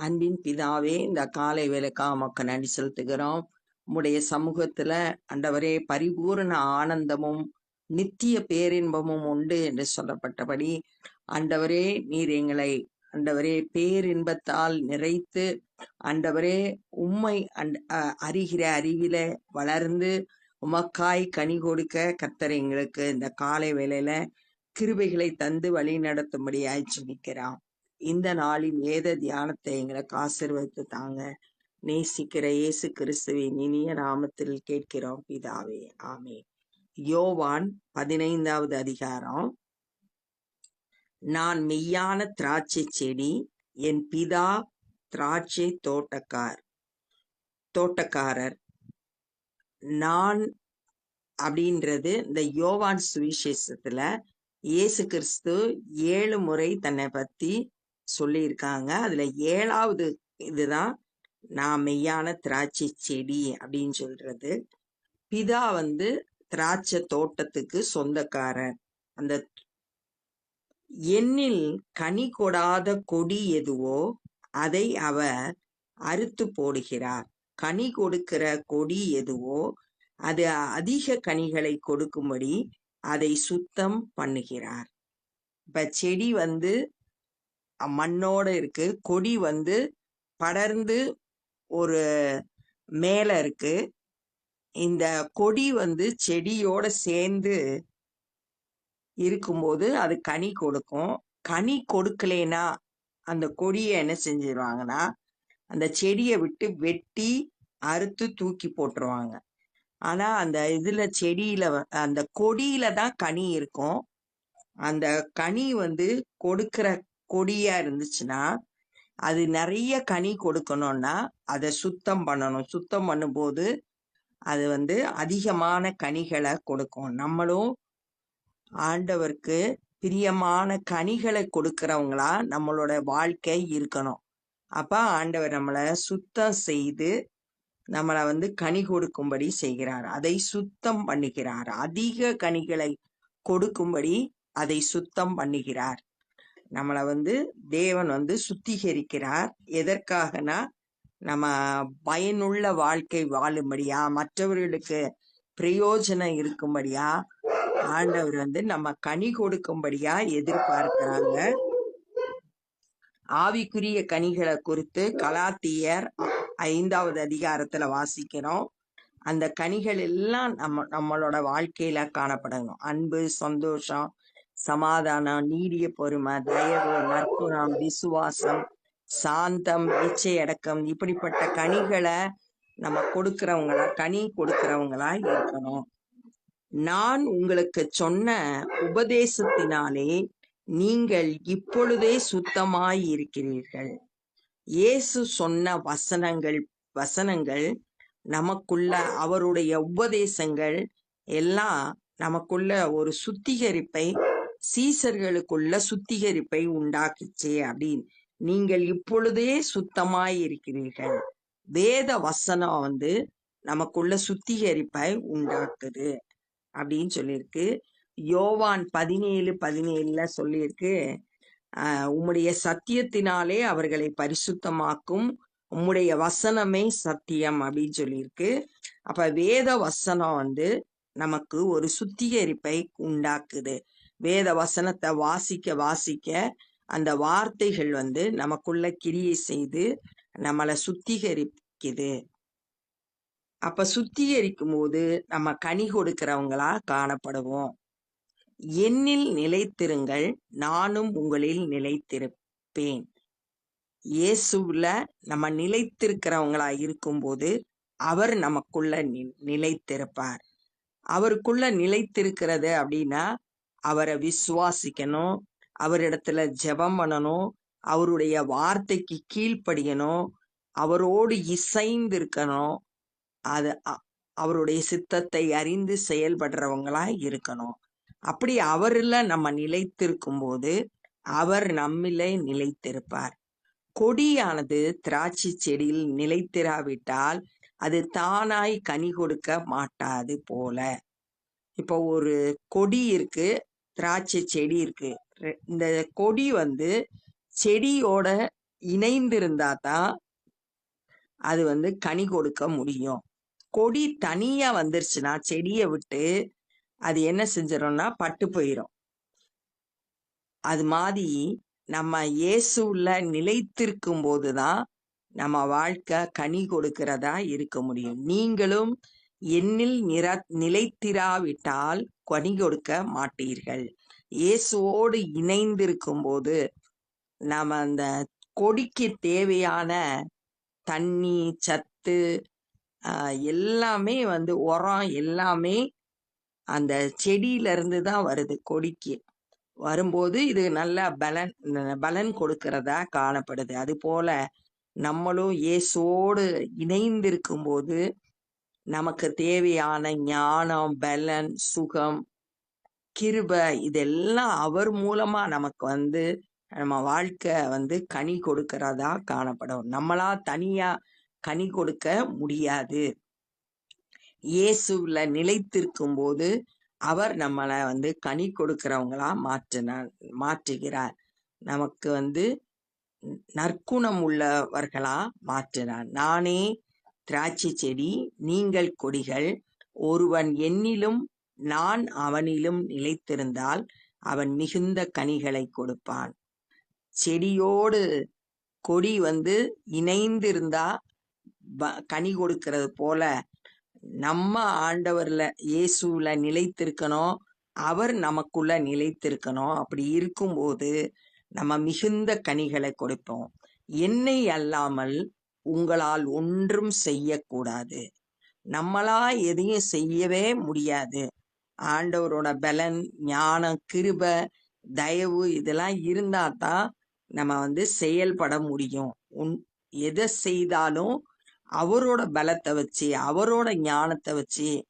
அன்பின் பிதாவே இந்த காலை வேலைக்காக உமக்கு நன்றி செலுத்துகிறோம். உம்முடைய சமூகத்துல அண்டவரே பரிபூரண ஆனந்தமும் நித்திய பேரின்பமும் உண்டு என்று சொல்லப்பட்டபடி அண்டவரே நீர் எங்களை அண்டவரே பேரின்பத்தால் நிறைத்து அண்டவரே உம்மை அண்ட- அ- அறிகிற அறிவில வளர்ந்து உமக்காய் கனி கொடுக்க கத்தர் எங்களுக்கு இந்த காலை வேலையில கிருபைகளை தந்து வழி நடத்தும்படியாய் ஜெபிக்கிறோம். இந்த நாளின் வேத தியானத்தை எங்களுக்கு ஆசீர்வதித்து தாங்க நேசிக்கிற இயேசு கிறிஸ்துவின் இனிய நாமத்தில் கேட்கிறோம் பிதாவே. ஆமே யோவான் பதினைந்தாவது அதிகாரம். நான் மெய்யான திராட்சை செடி என் பிதா திராட்சை தோட்டக்கார் தோட்டக்காரர். நான் அப்படின்றது இந்த யோவான் சுவிசேஷத்துல இயேசு கிறிஸ்து ஏழு முறை தன்னை பத்தி சொல்லியிருக்காங்க. அதுல ஏழாவது இதுதான் நான் மெய்யான திராட்சை செடி அப்படின்னு சொல்றது. பிதா வந்து திராட்சை தோட்டத்துக்கு சொந்தக்காரர். அந்த எண்ணில் கனி கொடாத கொடி எதுவோ அதை அவர் அறுத்து போடுகிறார். கனி கொடுக்கிற கொடி எதுவோ அது அதிக கனிகளை கொடுக்கும்படி அதை சுத்தம் பண்ணுகிறார். இப்ப செடி வந்து மண்ணோட இருக்கு. கொடி வந்து படர்ந்து ஒரு மேல இருக்கு. இந்த கொடி வந்து செடியோட சேர்ந்து இருக்கும்போது அது கனி கொடுக்கும். கனி கொடுக்கலனா அந்த கொடியை என்ன செஞ்சிருவாங்கன்னா அந்த செடியை விட்டு வெட்டி அறுத்து தூக்கி போட்டுருவாங்க. ஆனா அந்த இதுல செடியில அந்த கொடியில தான் கனி இருக்கும். அந்த கனி வந்து கொடுக்கிற கொடியா இருந்துச்சுன்னா அது நிறைய கனி கொடுக்கணும்னா அதை சுத்தம் பண்ணணும். சுத்தம் பண்ணும்போது அது வந்து அதிகமான கனிகளை கொடுக்கும். நம்மளும் ஆண்டவருக்கு பிரியமான கனிகளை கொடுக்கறவங்களா நம்மளோட வாழ்க்கை இருக்கணும். அப்ப ஆண்டவர் நம்மளை சுத்தம் செய்து நம்மளை வந்து கனி கொடுக்கும்படி செய்கிறார். அதை சுத்தம் பண்ணுகிறார். அதிக கனிகளை கொடுக்கும்படி அதை சுத்தம் பண்ணுகிறார். நம்மளை வந்து தேவன் வந்து சுத்திகரிக்கிறார். எதற்காகனா நம்ம பயனுள்ள வாழ்க்கை வாழும்படியா மற்றவர்களுக்கு பிரயோஜனம் இருக்கும்படியா ஆண்டவர் வந்து நம்ம கனி கொடுக்கும்படியா எதிர்பார்க்கிறாங்க. ஆவிக்குரிய கனிகளை குறித்து கலாத்தியர் ஐந்தாவது அதிகாரத்துல வாசிக்கிறோம். அந்த கனிகள் எல்லாம் நம்ம நம்மளோட வாழ்க்கையில காணப்படணும். அன்பு சந்தோஷம் சமாதானம் நீடிய பொறுமை தயவு நற்குணம் விசுவாசம் சாந்தம் இச்சை அடக்கம் இப்படிப்பட்ட கனிகளை நம்ம கொடுக்கிறவங்களா கனி கொடுக்கிறவங்களா இருக்கணும். நான் உங்களுக்கு சொன்ன உபதேசத்தினாலே நீங்கள் இப்பொழுதே சுத்தமாய் இருக்கிறீர்கள். இயேசு சொன்ன வசனங்கள் வசனங்கள் நமக்குள்ள அவருடைய உபதேசங்கள் எல்லாம் நமக்குள்ள ஒரு சுத்திகரிப்பை சீசர்களுக்குள்ள சுத்திகரிப்பை உண்டாக்குச்சு அப்படின்னு. நீங்கள் இப்பொழுதே சுத்தமாய் இருக்கிறீர்கள். வேத வசனம் வந்து நமக்குள்ள சுத்திகரிப்பை உண்டாக்குது அப்படின்னு சொல்லியிருக்கு. யோவான் பதினேழு பதினேழுல சொல்லியிருக்கு ஆஹ் உம்முடைய சத்தியத்தினாலே அவர்களை பரிசுத்தமாக்கும் உம்முடைய வசனமே சத்தியம் அப்படின்னு சொல்லியிருக்கு. அப்ப வேத வசனம் வந்து நமக்கு ஒரு சுத்திகரிப்பை உண்டாக்குது. வேத வசனத்தை வாசிக்க வாசிக்க அந்த வார்த்தைகள் வந்து நமக்குள்ள கிரியை செய்து நம்மளை சுத்திகரிக்குது. அப்ப சுத்திகரிக்கும் போது நம்ம கனி கொடுக்கிறவங்களா காணப்படுவோம். என்னில் நிலைத்திருங்கள் நானும் உங்களில் நிலைத்திருப்பேன். இயேசுல நம்ம நிலைத்திருக்கிறவங்களா இருக்கும்போது அவர் நமக்குள்ள நிலைத்திருப்பார். அவருக்குள்ள நிலைத்திருக்கிறது அப்படின்னா அவரை விசுவாசிக்கணும் அவரிடத்துல ஜெபம் பண்ணணும் அவருடைய வார்த்தைக்கு கீழ்ப்படியணும் அவரோடு இசைந்து இருக்கணும் அது அ- அவருடைய சித்தத்தை அறிந்து செயல்படுறவங்களா இருக்கணும். அப்படி அவர்ல நம்ம நிலைத்திருக்கும் போது அவர் நம்மிலே நிலைத்திருப்பார். கொடியானது திராட்சை செடியில் நிலைத்திராவிட்டால் அது தானாய் கனி கொடுக்க மாட்டாது போல. இப்போ ஒரு கொடி இருக்கு திராட்சை செடி இருக்கு. இந்த கொடி வந்து செடியோட இணைந்திருந்தா தான் அது வந்து கனி கொடுக்க முடியும். கொடி தனியா வந்துருச்சுன்னா செடியை விட்டு அது என்ன செஞ்சிடும்னா பட்டு போயிடும் அது மாதிரி நம்ம இயேசுல நிலைத்திருக்கும் போதுதான் நம்ம வாழ்க்கை கனி கொடுக்கிறதா இருக்க முடியும். நீங்களும் என்னில் நிற நிலைத்திராவிட்டால் கனி கொடுக்க மாட்டீர்கள். இயேசுவோடு இணைந்திருக்கும் போது நாம் அந்த கொடிக்கு தேவையான தண்ணி சத்து எல்லாமே வந்து உரம் எல்லாமே அந்த செடியிலிருந்து தான் வருது கொடிக்கு. வரும்போது இது நல்ல பலன் பலன் கொடுக்கிறதா காணப்படுது. அது போல நம்மளும் இயேசுவோடு இணைந்திருக்கும் போது நமக்கு தேவையான ஞானம் பலன் சுகம் கிருப இதெல்லாம் அவர் மூலமா நமக்கு வந்து நம்ம வாழ்க்கை வந்து கனி கொடுக்கிறதா காணப்படும். நம்மளா தனியா கனி கொடுக்க முடியாது. இயேசுல நிலைத்திருக்கும் போது அவர் நம்மளை வந்து கனி கொடுக்கிறவங்களா மாற்றினார் மாற்றுகிறார். நமக்கு வந்து நற்குணம் உள்ளவர்களா மாற்றினார். நானே திராட்சை செடி நீங்கள் கொடிகள் ஒருவன் என்னிலும் நான் அவனிலும் நிலைத்திருந்தால் அவன் மிகுந்த கனிகளை கொடுப்பான். செடியோடு கொடி வந்து இணைந்திருந்தா கனி கொடுக்கிறது போல நம்ம ஆண்டவர்ல இயேசுல நிலைத்திருக்கணும் அவர் நமக்குள்ள நிலைத்திருக்கணும். அப்படி இருக்கும்போது நம்ம மிகுந்த கனிகளை கொடுப்போம். என்னை அல்லாமல் உங்களால் ஒன்றும் செய்யக்கூடாது. நம்மளா எதையும் செய்யவே முடியாது. ஆண்டவரோட பலன் ஞானம் கிருப தயவு இதெல்லாம் இருந்தா தான் நம்ம வந்து செயல்பட முடியும். உன் எதை செய்தாலும் அவரோட பலத்தை வச்சு அவரோட ஞானத்தை வச்சு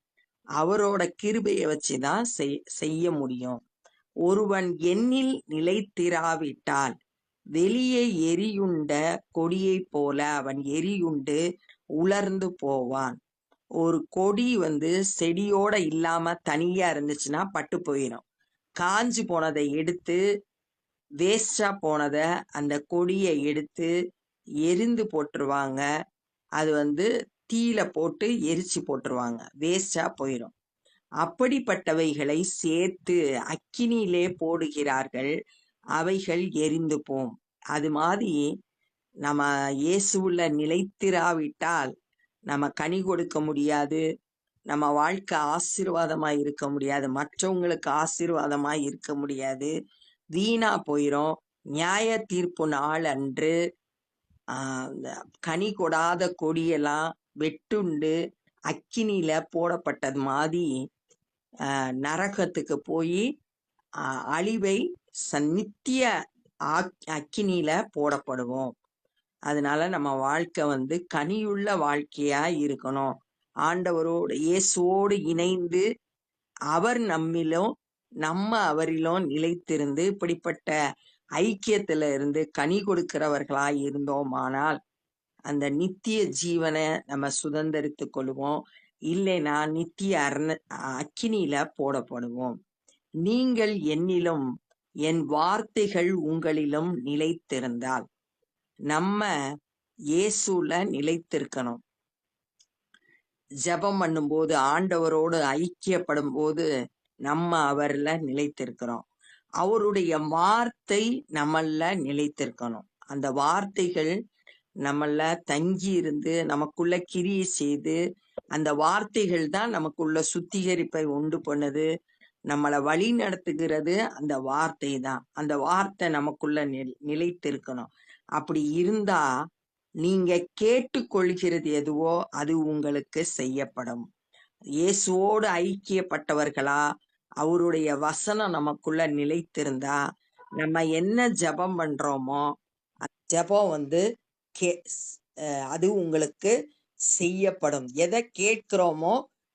அவரோட கிருபையை வச்சு தான் செய்- செய்ய முடியும். ஒருவன் எண்ணில் நிலைத்திராவிட்டால் வெளியே எரியுண்ட கொடியைப் போல அவன் எரியுண்டு உலர்ந்து போவான். ஒரு கொடி வந்து செடியோட இல்லாம தனியா இருந்துச்சுன்னா பட்டு போயிடும் காஞ்சி போனதை எடுத்து வேஸ்டா போனதை அந்த கொடியை எடுத்து எரிந்து போட்டுருவாங்க. அது வந்து தீயில போட்டு எரிச்சு போட்டுருவாங்க. வேஸ்டா போயிடும் அப்படிப்பட்டவைகளை சேர்த்து அக்கினியிலே போடுகிறார்கள். அவைகள் எரிந்து போம். அது மாதிரி நம்ம இயேசுவில் நிலைத்திராவிட்டால் நம்ம கனி கொடுக்க முடியாது நம்ம வாழ்க்கை ஆசீர்வாதமா இருக்க முடியாது மற்றவங்களுக்கு ஆசீர்வாதமாக இருக்க முடியாது வீணா போயிரும். நியாய தீர்ப்பு நாள் அன்று ஆஹ் கனி கொடாத கொடியெல்லாம் வெட்டுண்டு அக்கினியில போடப்பட்டது மாதிரி ஆஹ் நரகத்துக்கு போய் அழிவை ச- நித்திய அக்கினியில போடப்படுவோம். அதனால நம்ம வாழ்க்கை வந்து கனியுள்ள வாழ்க்கையா இருக்கணும். ஆண்டவரோடு இயேசுவோடு இணைந்து அவர் நம்மிலும் நம்ம அவரிலும் நிலைத்திருந்து இப்படிப்பட்ட ஐக்கியத்துல இருந்து கனி கொடுக்கிறவர்களாய் இருந்தோமானால் அந்த நித்திய ஜீவனை நம்ம சுதந்திரித்து கொள்வோம். இல்லைனா நித்திய அரண அக்கினியில போடப்படுவோம். நீங்கள் என்னிலும் என் வார்த்தைகள் உங்களிலும் நிலைத்திருந்தால் நம்ம இயேசுல நிலைத்திருக்கணும். ஜெபம் பண்ணும்போது ஆண்டவரோடு ஐக்கியப்படும் போது நம்ம அவர்ல நிலைத்திருக்கிறோம். அவருடைய வார்த்தை நம்மள நிலைத்திருக்கணும். அந்த வார்த்தைகள் நம்மள தங்கி இருந்து நமக்குள்ள கிரியை செய்து அந்த வார்த்தைகள் தான் நமக்குள்ள சுத்திகரிப்பை உண்டு பண்ணுது. நம்மளை வழி நடத்துகிறது அந்த வார்த்தை தான். அந்த வார்த்தை நமக்குள்ள நிலை நிலைத்திருக்கணும். அப்படி இருந்தா நீங்க கேட்டுக்கொள்கிறது எதுவோ அது உங்களுக்கு செய்யப்படும். இயேசுவோடு ஐக்கியப்பட்டவர்களா அவருடைய வசனம் நமக்குள்ள நிலைத்திருந்தா நம்ம என்ன ஜெபம் பண்றோமோ ஜபம் ஜெபம் வந்து கே அது உங்களுக்கு செய்யப்படும். எதை கேட்கிறோமோ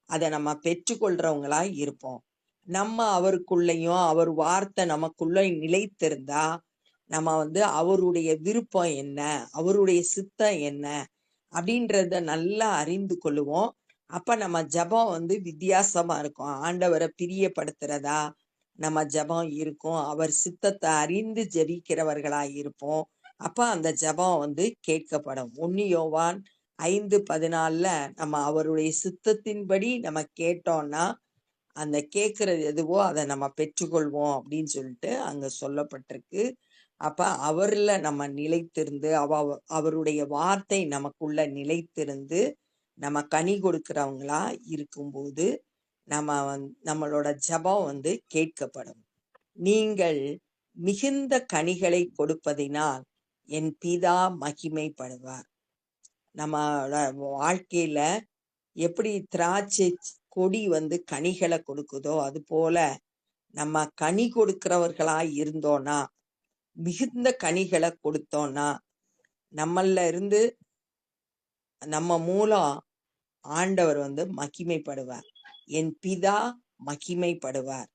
அதை நம்ம பெற்றுக்கொள்றவங்களா இருப்போம். நம்ம அவருக்குள்ளேயும் அவர் வார்த்தை நமக்குள்ள நிலைத்திருந்தா நம்ம வந்து அவருடைய விருப்பம் என்ன? அவருடைய சித்தம் என்ன? அப்படின்றத நல்லா அறிந்து கொள்ளுவோம். அப்ப நம்ம ஜெபம் வந்து வித்தியாசமா இருக்கும். ஆண்டவரை பிரியப்படுத்துறதா நம்ம ஜெபம் இருக்கும். அவர் சித்தத்தை அறிந்து ஜபிக்கிறவர்களா இருப்போம். அப்ப அந்த ஜெபம் வந்து கேட்கப்படும். ஒன்னு யோவான் ஐந்து பதினாலுல நம்ம அவருடைய சித்தத்தின்படி நம்ம கேட்டோம்னா அந்த கேட்கறது எதுவோ அதை நம்ம பெற்றுக்கொள்வோம் அப்படின்னு சொல்லிட்டு அங்கே சொல்லப்பட்டிருக்கு. அப்போ அவரில் நம்ம நிலைத்திருந்து அவ அவருடைய வார்த்தை நமக்குள்ள நிலைத்திருந்து நம்ம கனி கொடுக்கிறவங்களா இருக்கும்போது நம்ம வந் நம்மளோட ஜெபம் வந்து கேட்கப்படும். நீங்கள் மிகுந்த கனிகளை கொடுப்பதினால் என் பிதா மகிமைப்படுவார். நம்மளோட வாழ்க்கையில எப்படி திராட்சை கொடி வந்து கனிகளை கொடுக்குதோ அது போல நம்ம கனி கொடுக்கிறவர்களா இருந்தோம்னா மிகுந்த கனிகளை கொடுத்தோம்னா நம்மள இருந்து நம்ம மூலம் ஆண்டவர் வந்து மகிமைப்படுவார். என் பிதா மகிமைப்படுவார்.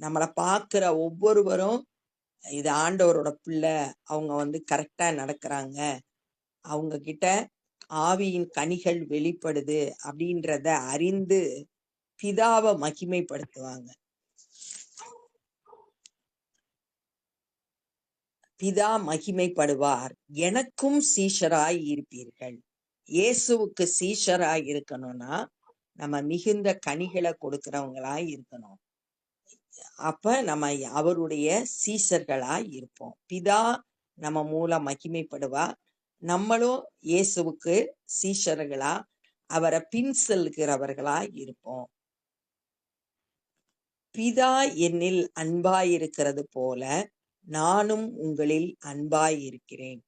நம்மளை பார்க்குற ஒவ்வொருவரும் இது ஆண்டவரோட பிள்ளை அவங்க வந்து கரெக்டாக நடக்கிறாங்க. அவங்க கிட்ட ஆவியின் கனிகள் வெளிப்படுது அப்படின்றத அறிந்து பிதாவை மகிமைப்படுத்துவாங்க. பிதா மகிமைப்படுவார். எனக்கும் சீஷராய் இருப்பீர்கள். இயேசுவுக்கு சீஷராய் இருக்கணும்னா நம்ம மிகுந்த கனிகளை கொடுக்கிறவங்களா இருக்கணும். அப்ப நம்ம அவருடைய சீஷர்களாய் இருப்போம். பிதா நம்ம மூலம் மகிமைப்படுவார். நம்மளும் இயேசுவுக்கு சீஷர்களா அவரை பின் செல்கிறவர்களா இருப்போம். பிதா என்னில் அன்பாயிருக்கிறது போல நானும் உங்களில் அன்பாயிருக்கிறேன்.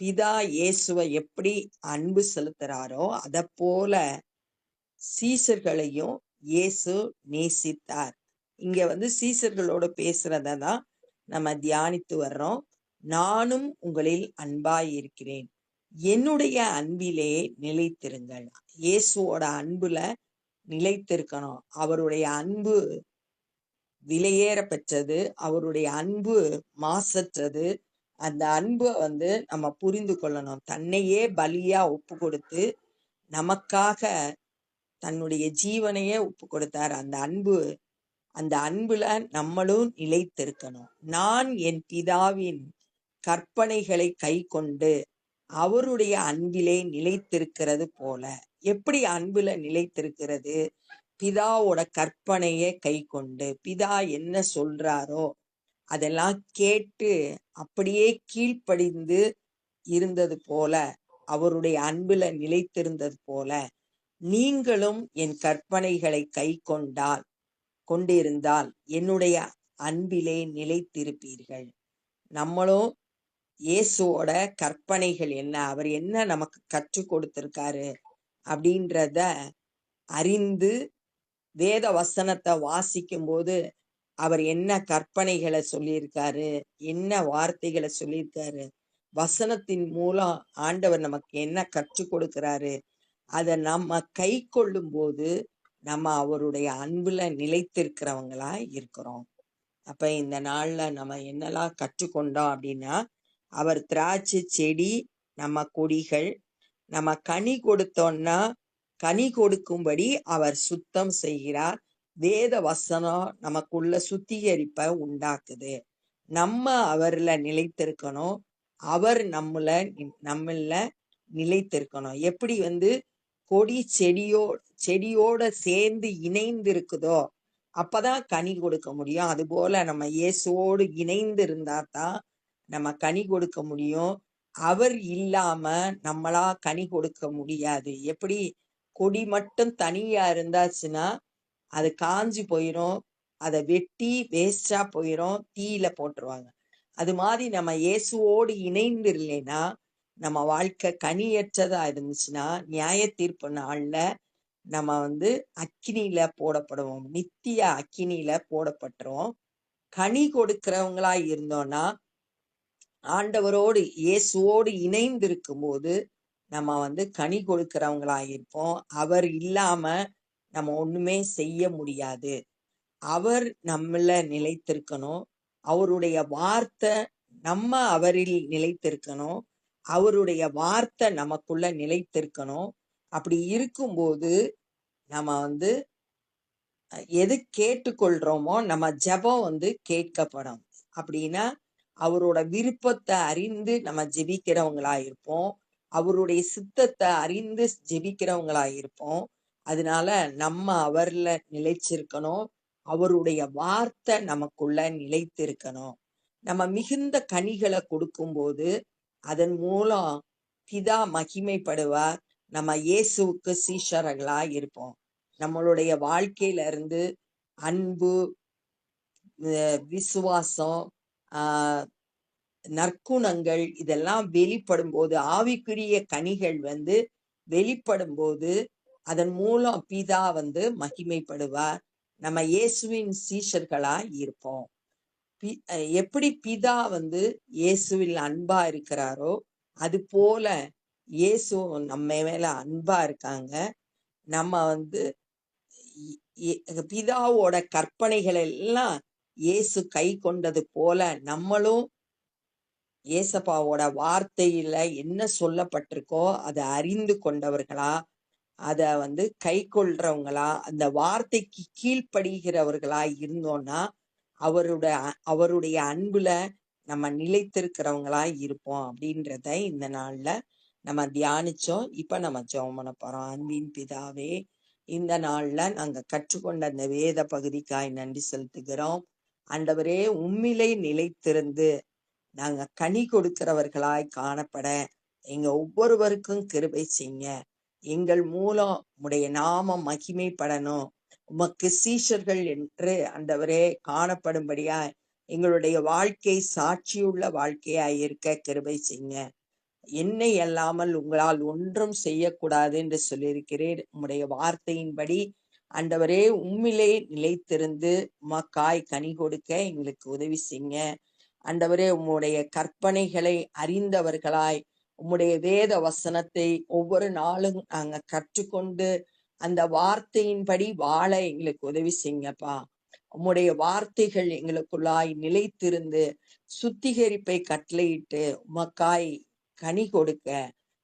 பிதா இயேசுவை எப்படி அன்பு செலுத்துறாரோ அத போல சீசர்களையும் இயேசு நேசித்தார். இங்க வந்து சீசர்களோட பேசுறத தான் நம்ம தியானித்து வர்றோம். நானும் உங்களில் அன்பாயிருக்கிறேன். என்னுடைய அன்பிலே நிலைத்திருங்கள். இயேசுவோட அன்புல நிலைத்திருக்கணும். அவருடைய அன்பு விலையேற பெற்றது அவருடைய அன்பு மாசற்றது. அந்த அன்பை வந்து நம்ம புரிந்து கொள்ளணும். தன்னையே பலியா ஒப்பு கொடுத்து நமக்காக தன்னுடைய ஜீவனையே ஒப்பு கொடுத்தார் அந்த அன்பு அந்த அன்புல நம்மளும் நிலைத்திருக்கணும். நான் என் பிதாவின் கற்பனைகளை கை கொண்டு அவருடைய அன்பிலே நிலைத்திருக்கிறது போல. எப்படி அன்புல நிலைத்திருக்கிறது? பிதாவோட கற்பனையை கை கொண்டு பிதா என்ன சொல்றாரோ அதெல்லாம் கேட்டு அப்படியே கீழ்ப்படிந்து இருந்தது போல அவருடைய அன்புல நிலைத்திருந்தது போல நீங்களும் என் கற்பனைகளை கை கொண்டால் கொண்டிருந்தால் என்னுடைய அன்பிலே நிலைத்திருப்பீர்கள். நம்மளும் இயேசுவோட கற்பனைகள் என்ன? அவர் என்ன நமக்கு கற்றுக் கொடுத்திருக்காரு? அப்படின்றத அறிந்து வேத வசனத்தை வாசிக்கும் போது அவர் என்ன கற்பனைகளை சொல்லியிருக்காரு? என்ன வார்த்தைகளை சொல்லியிருக்காரு? வசனத்தின் மூலம் ஆண்டவர் நமக்கு என்ன கற்றுக் கொடுக்கிறாரு? அதை நம்ம கை கொள்ளும் போது நம்ம அவருடைய அன்புல நிலைத்திருக்கிறவங்களா இருக்கிறோம். அப்ப இந்த நாள்ல நம்ம என்னெல்லாம் கற்றுக்கொண்டோம் அப்படின்னா அவர் திராட்சை செடி நம்ம கொடிகள் நம்ம கனி கொடுத்தோம்னா கனி கொடுக்கும்படி அவர் சுத்தம் செய்கிறார். வேத வசனம் நமக்குள்ள சுத்திகரிப்பை உண்டாக்குது. நம்ம அவர்ல நிலைத்திருக்கணும். அவர் நம்மள நம்மள நிலைத்திருக்கணும். எப்படி வந்து கொடி செடியோ செடியோட சேர்ந்து இணைந்து இருக்குதோ அப்பதான் கனி கொடுக்க முடியும். அது போல நம்ம இயேசுவோடு இணைந்து இருந்தா தான் நம்ம கனி கொடுக்க முடியும். அவர் இல்லாம நம்மளா கனி கொடுக்க முடியாது. எப்படி? கொடி மட்டும் தனியா இருந்தாச்சுன்னா அது காஞ்சி போயிரும். அதை வெட்டி வேஸ்டா போயிரும். தீயில போட்டுருவாங்க. அது மாதிரி நம்ம இயேசுவோடு இணைந்து இல்லைன்னா நம்ம வாழ்க்கை கனியற்றதா இருந்துச்சுன்னா நியாய தீர்ப்பு நாள்ல நம்ம வந்து அக்கினியில போடப்படுவோம். நித்திய அக்கினியில போடப்பட்டுருவோம். கனி கொடுக்கிறவங்களா இருந்தோம்னா ஆண்டவரோடு இயேசுவோடு இணைந்து இருக்கும்போது நம்ம வந்து கனி கொடுக்கிறவங்களா இருப்போம் அவர் இல்லாம நம்ம ஒண்ணுமே செய்ய முடியாது. அவர் நம்மள நிலைத்திருக்கணும். அவருடைய வார்த்தை நம்ம அவரில் நிலைத்திருக்கணும். அவருடைய வார்த்தை நமக்குள்ள நிலைத்திருக்கணும். அப்படி இருக்கும்போது நம்ம வந்து எது கேட்டுக்கொள்றோமோ நம்ம ஜெபம் வந்து கேட்கப்படும். அப்படின்னா அவரோட விருப்பத்தை அறிந்து நம்ம ஜெபிக்கிறவங்களா இருப்போம் அவருடைய சித்தத்தை அறிந்து ஜெபிக்கிறவங்களா இருப்போம் அதனால நம்ம அவர்ல நிலைச்சிருக்கணும் அவருடைய வார்த்தை நமக்குள்ள நிலைத்திருக்கணும். நம்ம மிகுந்த கனிகளை கொடுக்கும்போது அதன் மூலம் பிதா மகிமைப்படுவார். நம்ம இயேசுவுக்கு சீஷர்களா இருப்போம் நம்மளுடைய வாழ்க்கையில இருந்து அன்பு அஹ் விசுவாசம் நற்குணங்கள் இதெல்லாம் வெளிப்படும் போது ஆவிக்குரிய கனிகள் வந்து வெளிப்படும் போது அதன் மூலம் பிதா வந்து மகிமைப்படுவார். நம்ம இயேசுவின் சீஷர்களா இருப்போம். பி- அஹ் எப்படி பிதா வந்து இயேசுவில் அன்பா இருக்கிறாரோ அது போல இயேசு நம்ம மேல அன்பா இருக்காங்க. நம்ம வந்து இ- இ- பிதாவோட கற்பனைகள் எல்லாம் இயேசு கை கொண்டது போல நம்மளும் ஏசப்பாவோட வார்த்தையில என்ன சொல்லப்பட்டிருக்கோ அதை அறிந்து கொண்டவர்களா? அதை வந்து கை கொள்றவங்களா? அந்த வார்த்தைக்கு கீழ்ப்படுகிறவர்களா இருந்தோம்னா அவருடைய அவருடைய அன்புல நம்ம நிலைத்திருக்கிறவங்களா இருப்போம் அப்படின்றத இந்த நாள்ல நம்ம தியானிச்சோம். இப்ப நம்ம ஜெபம் பண்ண போறோம். அன்பின் பிதாவே இந்த நாள்ல நாங்க கற்றுக்கொண்ட அந்த வேத பகுதிக்காய் நன்றி செலுத்துகிறோம். ஆண்டவரே உம்மிலை நிலைத்திருந்து நாங்க கனி கொடுக்கிறவர்களாய் காணப்பட எங்க ஒவ்வொருவருக்கும் கிருபை செய்ய எங்கள் மூலம் உடைய நாம மகிமைப்படணும். உமக்கு சீஷர்கள் என்று அந்தவரே காணப்படும்படியா எங்களுடைய வாழ்க்கை சாட்சியுள்ள வாழ்க்கையாய் இருக்க கிருபை செய்ய என்னை அல்லாமல் உங்களால் ஒன்றும் செய்யக்கூடாது என்று சொல்லியிருக்கிறேன். உம்முடைய வார்த்தையின்படி ஆண்டவரே உம்மிலே நிலைத்திருந்து உமக்காய் கனி கொடுக்க எங்களுக்கு உதவி செய்யுங்க. ஆண்டவரே உம்முடைய கற்பனைகளை அறிந்தவர்களாய் உம்முடைய வேத வசனத்தை ஒவ்வொரு நாளும் நாங்க கற்றுக்கொண்டு அந்த வார்த்தையின்படி வாழ எங்களுக்கு உதவி செய்யுங்கப்பா. உம்முடைய வார்த்தைகள் எங்களுக்குள்ளாய் நிலைத்திருந்து சுத்திகரிப்பை கட்டளையிட்டு உமக்காய் கனி கொடுக்க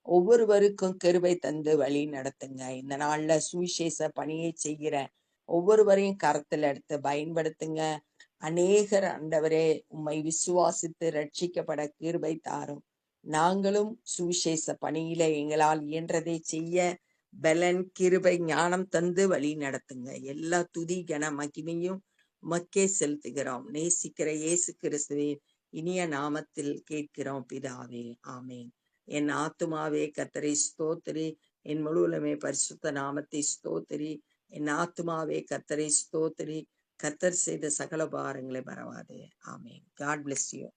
ஒவ்வொருவருக்கும் கிருபை தந்து வழி நடத்துங்க. இந்த நாள்ல சுவிசேஷ பணியை செய்கிற ஒவ்வொருவரையும் கரத்துல எடுத்து பயன்படுத்துங்க. அநேகர் ஆண்டவரே உம்மை விசுவாசித்து ரட்சிக்கப்பட கிருபை தாரும். நாங்களும் சுவிசேஷ பணியில எங்களால் இயன்றதை செய்ய பலன் கிருபை ஞானம் தந்து வழி நடத்துங்க. எல்லா துதி கன மகிமையும் மக்கே செலுத்துகிறோம். நேசிக்கிற இயேசு கிறிஸ்துவின் இனிய நாமத்தில் கேட்கிறோம் பிதாவே. ஆமேன். என் ஆத்துமாவே கத்தரை ஸ்தோத்திரி. என் முழுவலுமே பரிசுத்த நாமத்தை ஸ்தோத்திரி. என் ஆத்துமாவே கத்தரை ஸ்தோத்திரி. கத்தர் செய்த சகல பாரங்களை மறவாதே. ஆமீன். God bless you